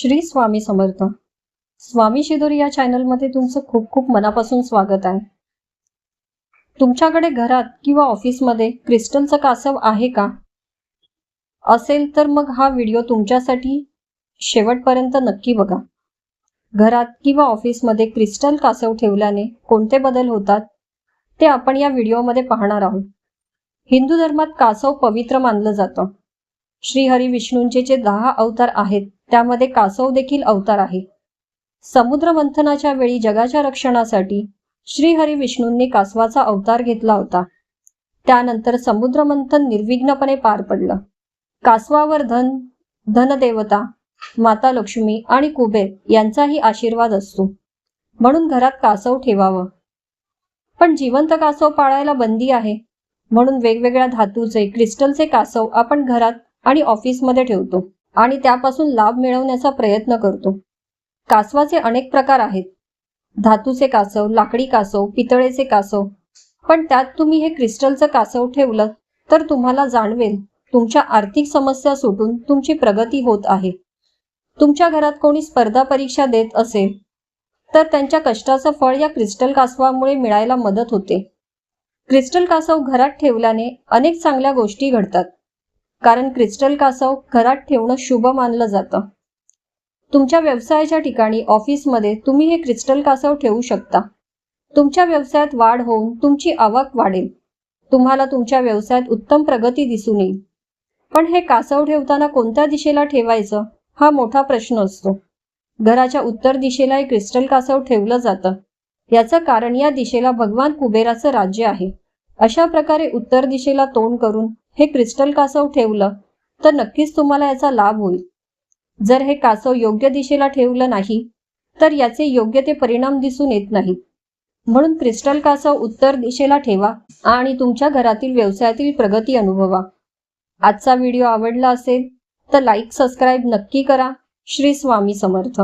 श्री स्वामी समर्थ. स्वामी शिदोरी या चॅनलमध्ये तुमचं खूप खूप मनापासून स्वागत आहे. तुमच्याकडे घरात किंवा ऑफिसमध्ये क्रिस्टलचं कासव आहे का? असेल तर मग हा व्हिडिओ तुमच्यासाठी शेवटपर्यंत नक्की बघा. घरात किंवा ऑफिसमध्ये क्रिस्टल कासव ठेवल्याने कोणते बदल होतात? ते आपण या व्हिडिओमध्ये पाहणार आहोत. हिंदू धर्मात कासव पवित्र मानलं जातं. श्रीहरी विष्णूंचे जे दहा अवतार आहेत त्यामध्ये कासव देखील अवतार आहे. समुद्र मंथनाच्या वेळी जगाच्या रक्षणासाठी श्रीहरी विष्णूंनी कासवाचा अवतार घेतला होता. त्यानंतर समुद्र मंथन निर्विघ्नपणे पार पडलं. कासवावर धन धनदेवता माता लक्ष्मी आणि कुबेर यांचाही आशीर्वाद असतो. म्हणून घरात कासव ठेवावं. पण जिवंत कासव पाळायला बंदी आहे. म्हणून वेगवेगळ्या धातूचे क्रिस्टलचे कासव आपण घरात आणि ऑफिसमध्ये ठेवतो. आणि त्यापासून लाभ मिळवण्याचा प्रयत्न करतो. कासवाचे अनेक प्रकार आहेत. धातूचे कासव लाकडी कासव पितळेचे कासव. पण त्यात तुम्ही हे क्रिस्टलचं कासव ठेवलं तर तुम्हाला जाणवेल तुमच्या आर्थिक समस्या सुटून तुमची प्रगती होत आहे. तुमच्या घरात कोणी स्पर्धा परीक्षा देत असेल तर त्यांच्या कष्टाचं फळ या क्रिस्टल कासवामुळे मिळायला मदत होते. क्रिस्टल कासव घरात ठेवल्याने अनेक चांगल्या गोष्टी घडतात. कारण क्रिस्टल कासव घरात ठेवणं शुभ मानलं जातं. तुमच्या व्यवसायाच्या ठिकाणी ऑफिसमध्ये तुम्ही हे क्रिस्टल कासव ठेवू शकता. तुमच्या व्यवसायात वाढ होऊन तुमची आवक वाढेल. तुम्हाला तुमच्या व्यवसायात उत्तम प्रगती दिसून येईल. पण हे कासव ठेवताना कोणत्या दिशेला ठेवायचं हा मोठा प्रश्न असतो. घराच्या उत्तर दिशेला हे क्रिस्टल कासव ठेवलं जातं. याचं कारण या दिशेला भगवान कुबेराचं राज्य आहे. अशा प्रकारे उत्तर दिशेला तोंड करून हे क्रिस्टल कासव ठेवलं तर नक्कीच तुम्हाला याचा लाभ होईल. जर हे कासव योग्य दिशेला ठेवलं नाही तर याचे योग्य ते परिणाम दिसून येत नाहीत म्हणून क्रिस्टल कासव उत्तर दिशेला ठेवा आणि तुमच्या घरातील व्यवसायातील प्रगती अनुभवा. आजचा व्हिडिओ आवडला असेल तर लाईक सबस्क्राईब नक्की करा. श्री स्वामी समर्थ.